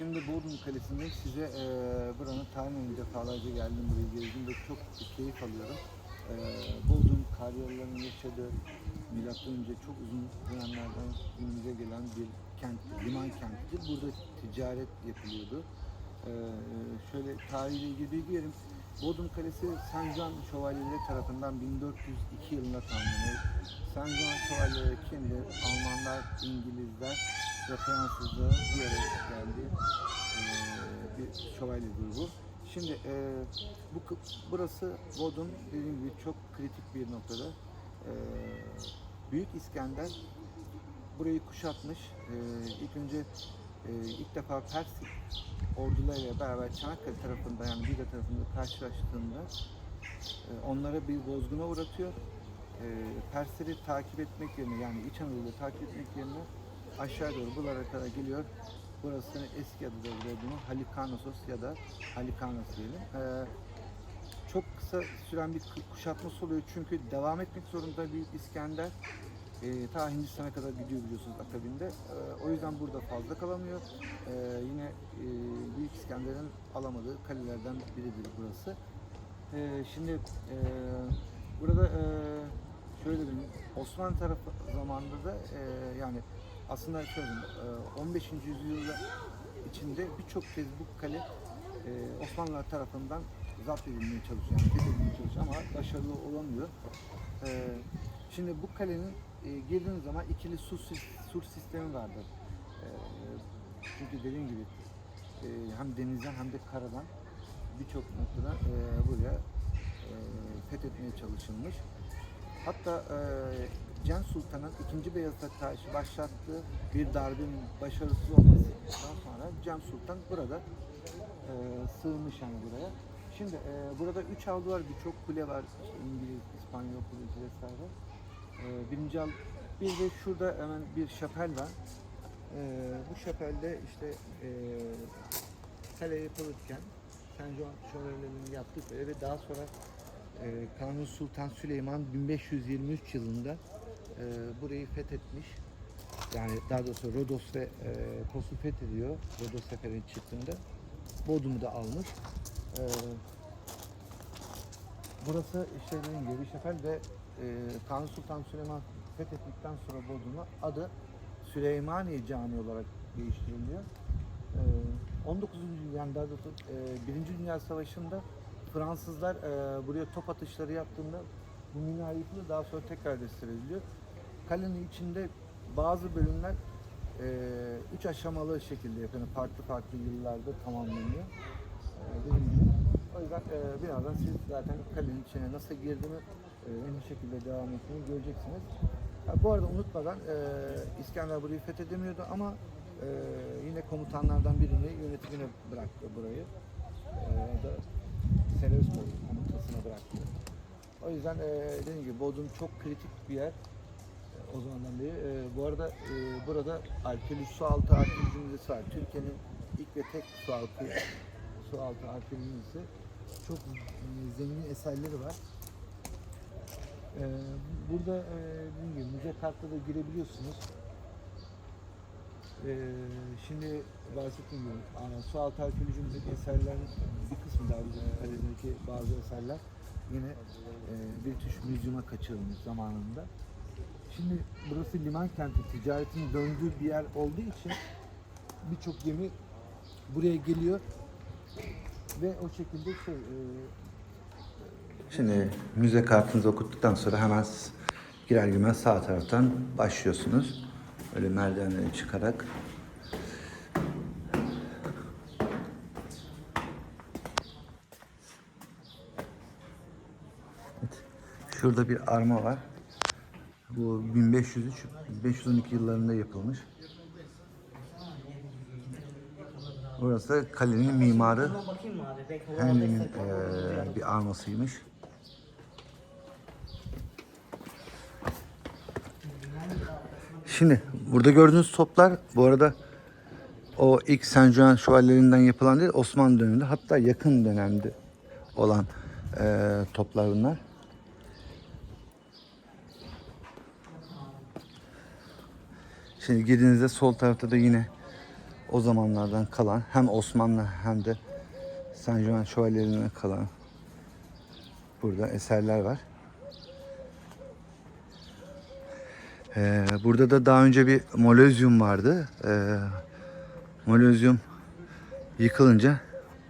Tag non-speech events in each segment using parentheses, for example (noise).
Şimdi Bodrum Kalesi'nde size e, buranın tarihinden defalarca geldim buraya gezdim ve çok keyif alıyorum. E, Bodrum Karyalıların yaşadığı milattan önce çok uzun dönemlerden günümüze gelen bir kent, liman kentidir. Burada ticaret yapılıyordu. E, şöyle tarihiyle ilgili bilgi vereyim. Bodrum Kalesi John Şövalyeleri tarafından 1402 yılında tamamlanıyor. Saint John Şövalyeleri kimdir? Almanlar, İngilizler ve Fransızların bir araya geldiği eee, bir şövalye grubu. Şimdi eee, bu burası Bodrum dediğim gibi çok kritik bir noktada. Eee, Büyük İskender burayı kuşatmış. Eee ilk önce eee, ilk defa Pers ordularıyla beraber Çanakkale tarafında yani Biga tarafında karşılaştığında e, onlara bir bozguna uğratıyor. E, Persleri takip etmek yerine yani İç Anadolu'yu takip etmek yerine aşağı doğru buralara kadar geliyor. Burasının eski adı da Bodrum'un Halikarnassos ya da Halikarnas diyelim. E, çok kısa süren bir kuşatması oluyor çünkü devam etmek zorunda Büyük İskender. E, ta Hindistan'a kadar gidiyor biliyorsunuz akabinde. E, o yüzden burada fazla kalamıyor. E, yine e, Büyük İskender'in alamadığı kalelerden biridir burası. E, şimdi e, burada e, şöyle diyeyim, Osmanlı tarafı zamanında da e, yani aslında şöyle e, 15. yüzyılda içinde birçok kez bu kale e, Osmanlılar tarafından zapt edilmeye çalışıyor, yani fethedilmeye çalışıyor ama başarılı olamıyor. E, şimdi bu kalenin girdiğiniz zaman ikili su, sur sistemi vardır. E, çünkü dediğim gibi e, hem denizden hem de karadan birçok noktadan e, buraya e, fethetmeye çalışılmış. Hatta e, Cem Sultan'ın 2. Beyazıt'a karşı başlattığı bir darbenin başarısız olmasından sonra Cem Sultan burada e, sığınmış yani buraya. Şimdi e, burada üç avlu var, birçok kule var. İşte İngiliz, İspanyol kulesi vesaire. E, bir de şurada hemen bir şapel var. E, bu şapelde işte kale yapılırken Saint John şövalyelerinin yaptığı kale ve daha sonra e, Kanuni Sultan Süleyman 1523 yılında e, burayı fethetmiş. Yani daha doğrusu Rodos ve e, Kos'u fethediyor. Rodos seferinin çıktığında. Bodrum'u da almış. E, burası işte dediğim gibi Şefel ve Kanuni Sultan Süleyman fethettikten sonra Bodrum'a adı Süleymaniye Camii olarak değiştiriliyor. E, 19. yani daha doğrusu e, 1. Dünya Savaşı'nda Fransızlar e, buraya top atışları yaptığında bu minare yıkılıyor daha sonra tekrar restore. Kalenin içinde bazı bölümler e, üç aşamalı şekilde yapıyor. Yani farklı farklı yıllarda tamamlanıyor. E, dediğim gibi. O yüzden e, birazdan siz zaten kalenin içine nasıl girdiğini e, en şekilde devam ettiğini göreceksiniz. Ha, bu arada unutmadan e, İskender burayı fethedemiyordu ama e, yine komutanlardan birini yönetimine bıraktı burayı. E, da Seleuspolis komutasına bıraktı. O yüzden e, dediğim gibi Bodrum çok kritik bir yer. E, o zamandan beri. E, bu arada e, burada arkeoloji, su altı arkeoloji müzesi var. Türkiye'nin ilk ve tek su altı su altı arkeoloji müzesi. Çok e, zengin eserleri var. E, burada e, gibi müze kartla da girebiliyorsunuz. E, şimdi bahsettiğim gibi su altı arkeoloji müzesi eserlerin bir kısmı daha bizim kaledeki bazı eserler yine e, British Museum'a kaçırılmış zamanında. Şimdi burası liman kenti, ticaretin döndüğü bir yer olduğu için birçok gemi buraya geliyor ve o şekilde şey e, Şimdi müze kartınızı okuttuktan sonra hemen girer girmez sağ taraftan başlıyorsunuz. Öyle merdivenleri çıkarak. Evet. Şurada bir arma var. Bu 1503 1512 yıllarında yapılmış. Burası kalenin mimarı Bakayım mı abi? Belki hava Henry'nin eee, bir armasıymış. Şimdi burada gördüğünüz toplar bu arada o ilk Saint John şövalyelerinden yapılan değil Osmanlı döneminde hatta yakın dönemde olan eee, toplar bunlar. Şimdi girdiğinizde sol tarafta da yine o zamanlardan kalan hem Osmanlı hem de San Juan şövalyelerinden kalan burada eserler var. Ee, burada da daha önce bir molozyum vardı. Ee, molozyum yıkılınca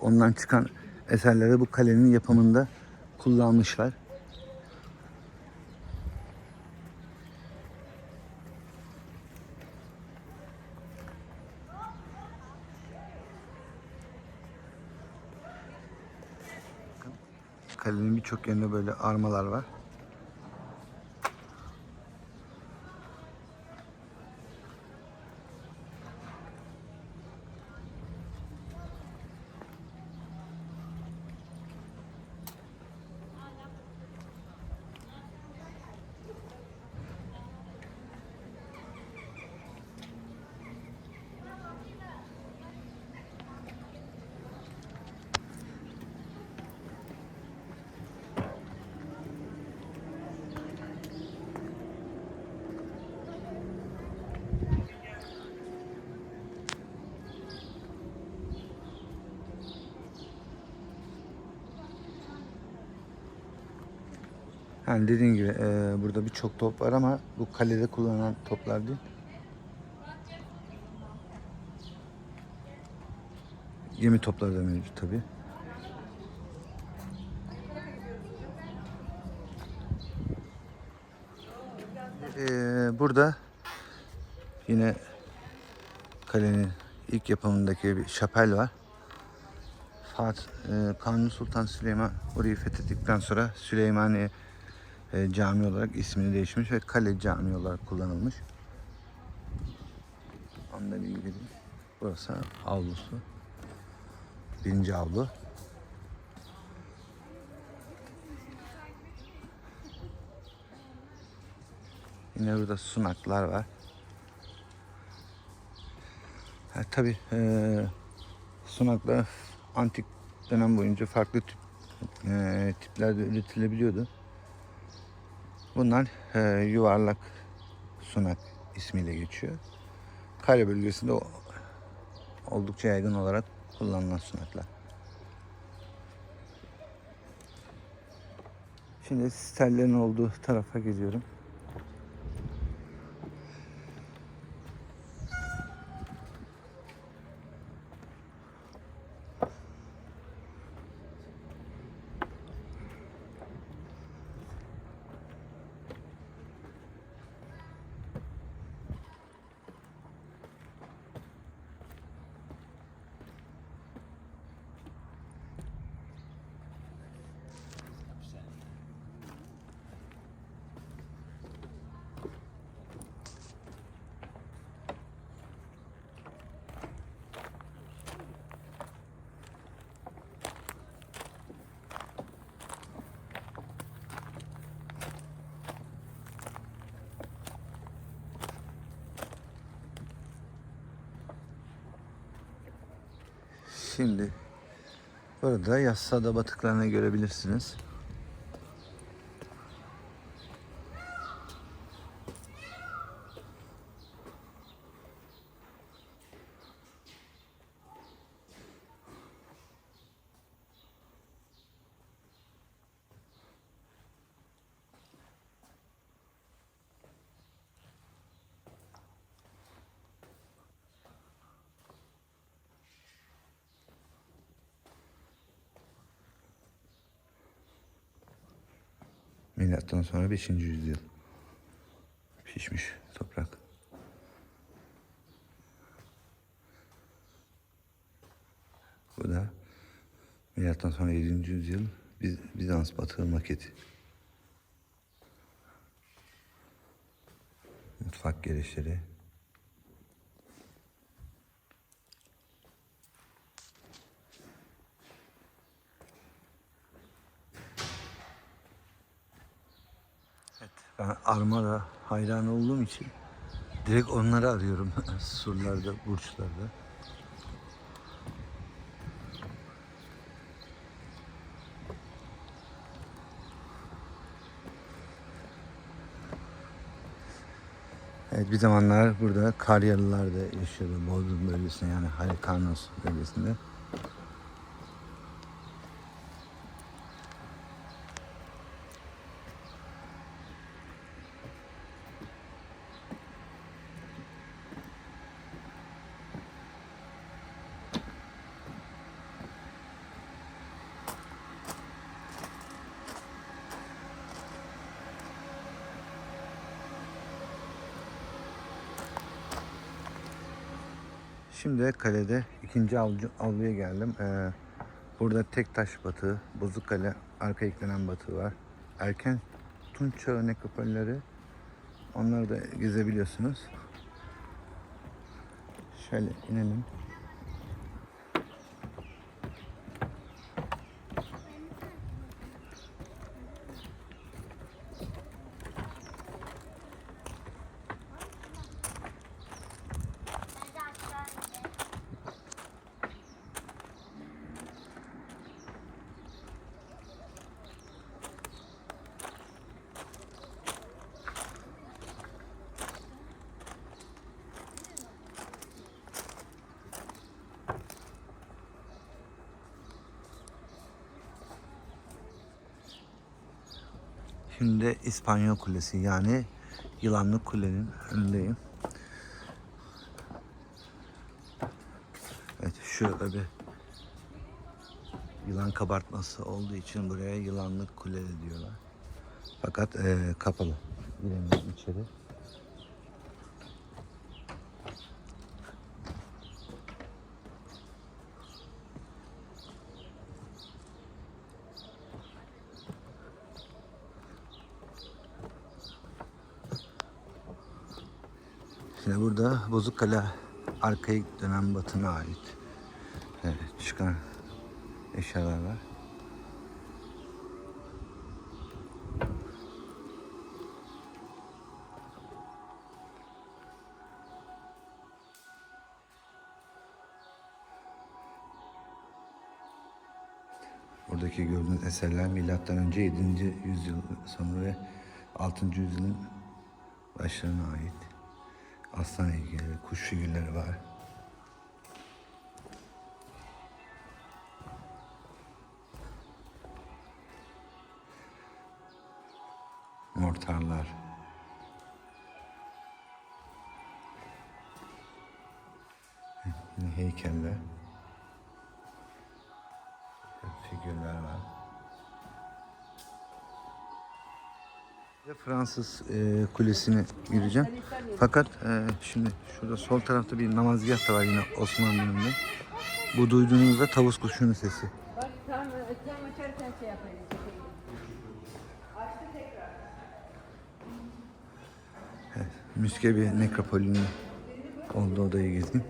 ondan çıkan eserleri bu kalenin yapımında kullanmışlar. Kalenin birçok yerinde böyle armalar var. Yani dediğim gibi e, burada birçok top var ama bu kalede kullanılan toplar değil. Gemi topları da mevcut tabi. burada yine kalenin ilk yapımındaki bir şapel var. Fatih, e, Kanuni Sultan Süleyman orayı fethettikten sonra Süleymaniye e, cami olarak ismini değişmiş ve kale cami olarak kullanılmış. Onunla ilgili burası avlusu. Birinci avlu. Yine burada sunaklar var. Ha, tabii e, sunaklar antik dönem boyunca farklı tip, e, tiplerde üretilebiliyordu. Bunlar e, yuvarlak sunak ismiyle geçiyor. Kale bölgesinde oldukça yaygın olarak kullanılan sunaklar. Şimdi stellerin olduğu tarafa geliyorum. Şimdi burada Yassıada batıklarını görebilirsiniz. Milattan sonra 5. yüzyıl. Pişmiş toprak. Bu da milattan sonra 7. yüzyıl Biz- Bizans batığı maketi. Mutfak gelişleri. Evet, ben Armara hayran olduğum için direkt onları arıyorum (laughs) surlarda, burçlarda. Evet bir zamanlar burada Karyalılar da yaşıyordu Bodrum bölgesinde yani Halikarnos bölgesinde. Şimdi kalede ikinci avlu, avluya geldim. Ee, burada tek taş batığı, bozuk kale, arka eklenen batığı var. Erken Tunç Çağı nekropolleri. Onları da gezebiliyorsunuz. Şöyle inelim. Şimdi İspanyol Kulesi yani Yılanlı Kule'nin önündeyim. Evet şurada bir yılan kabartması olduğu için buraya Yılanlı Kule diyorlar. Fakat eee, kapalı. Giremiyorum içeri. Şimdi burada Bozukkale arkaya dönen batına ait evet, çıkan eşyalar var. Buradaki gördüğünüz eserler milattan önce 7. yüzyıl sonu ve 6. yüzyılın başlarına ait. Aslan heykelleri, kuş figürleri var. Mortarlar. Heykeller. Figürler var. Fransız e, kulesine gireceğim. Fakat e, şimdi şurada sol tarafta bir namazgah da var yine Osmanlı döneminde. Bu duyduğunuzda tavus kuşunun sesi. Bak tam, tam açarken şey yapayım. Nekropolünün olduğu odayı gezdim.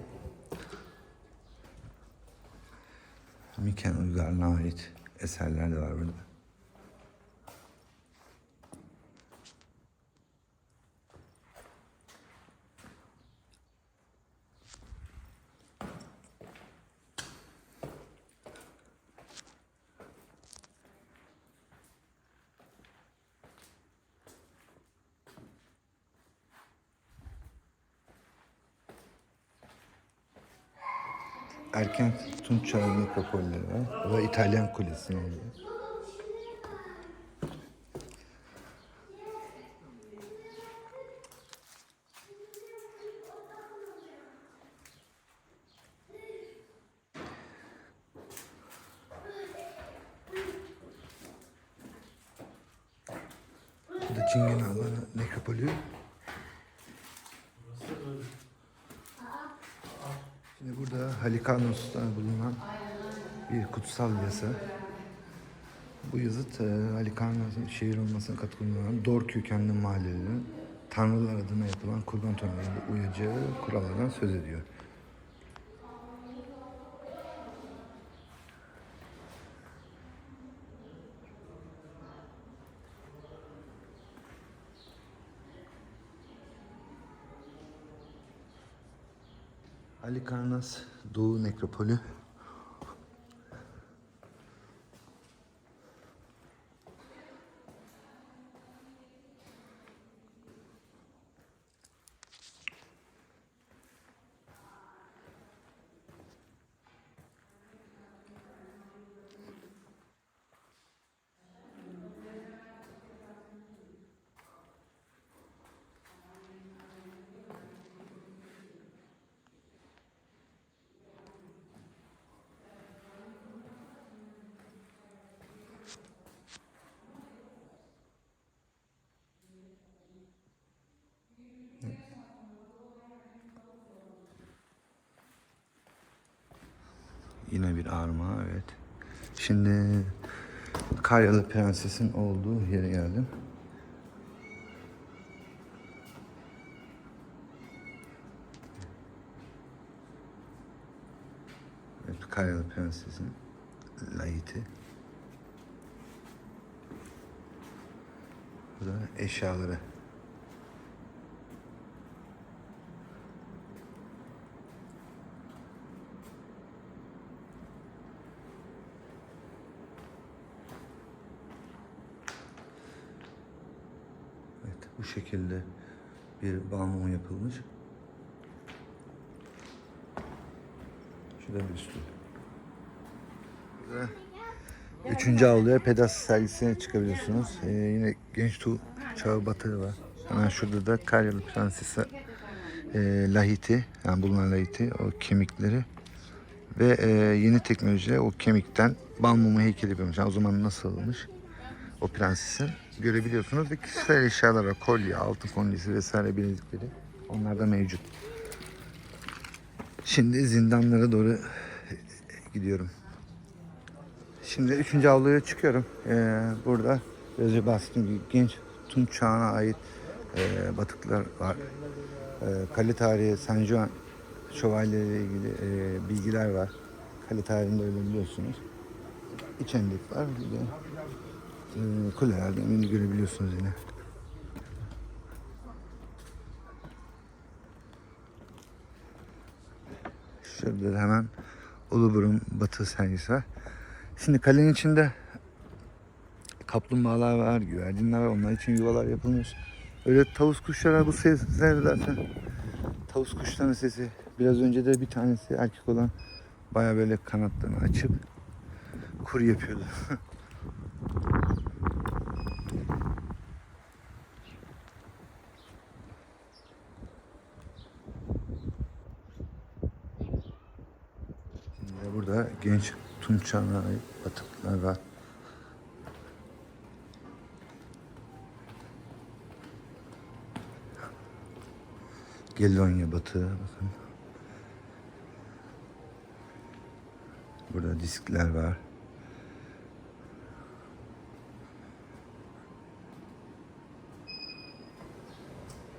Miken uygarlığına ait eserler de var burada. Erken Tunç Çağı nekropolleri var. Bu da İtalyan kulesinin olduğu. Bu da Çingene alanı nekropolü. Şimdi burada Halikarnos'ta bulunan bir kutsal yazı. Bu yazıt Halikarnos'un şehir olmasına katkı Dor kökenli mahallelerin tanrılar adına yapılan kurban törenlerinde uyacağı kurallardan söz ediyor. Americanas do Necropolho. Yine bir arma evet. Şimdi Karyalı Prenses'in olduğu yere geldim. Evet, Karyalı Prenses'in layiti. Burada eşyaları. Evet, bu şekilde bir balmum yapılmış. Şurada bir üstü. Üçüncü avluya Pedas sergisine çıkabiliyorsunuz. Ee, yine Genç Tu Çağı Batığı var. Hemen şurada da Karyalı Prensesi e, lahiti, yani bulunan lahiti, o kemikleri ve e, yeni teknolojiyle o kemikten bal mumu heykeli yapılmış. Yani o zaman nasıl alınmış o prensesin görebiliyorsunuz ve kişisel eşyalar var. Kolye, altın kolyesi vesaire bilezikleri. Onlar da mevcut. Şimdi zindanlara doğru gidiyorum. Şimdi üçüncü avluya çıkıyorum. Ee, burada biraz önce genç Tunç çağına ait e, batıklar var. E, kale tarihi, San Juan şövalyeleri ilgili e, bilgiler var. Kale tarihinde öyle biliyorsunuz. İçenlik var. Bir de kulelerden birini görebiliyorsunuz yine. Şurada da hemen Uluburun batı sergisi var. Şimdi kalenin içinde kaplumbağalar var, güvercinler var. Onlar için yuvalar yapılmış. Öyle tavus kuşları. Bu sesler zaten tavus kuşlarının sesi. Biraz önce de bir tanesi erkek olan baya böyle kanatlarını açıp kur yapıyordu. (laughs) Şimdi burada genç Tunç çağına ait batıklar var. Gelonya batığı bakın. Burada diskler var.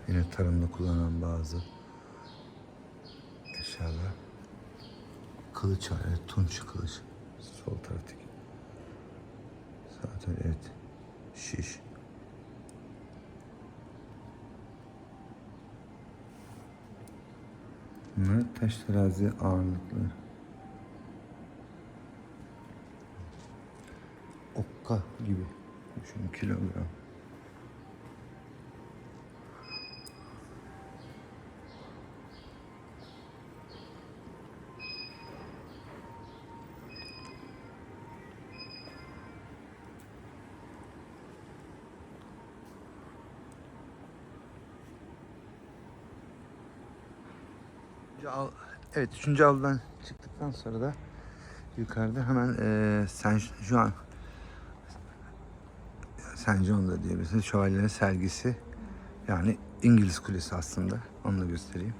Yine tarımda kullanılan bazı eşyalar. Kılıç var, evet, tunç kılıç. Sol taraftaki. Zaten evet, şiş. Bunlar taş terazi ağırlıkları. Okka gibi. Düşünün kilogram. Üçüncü av- Evet, üçüncü avludan çıktıktan sonra da yukarıda hemen eee Saint Juan Saint John da diyebilirsiniz. Şövalyenin sergisi. Yani İngiliz Kulesi aslında. Onu da göstereyim.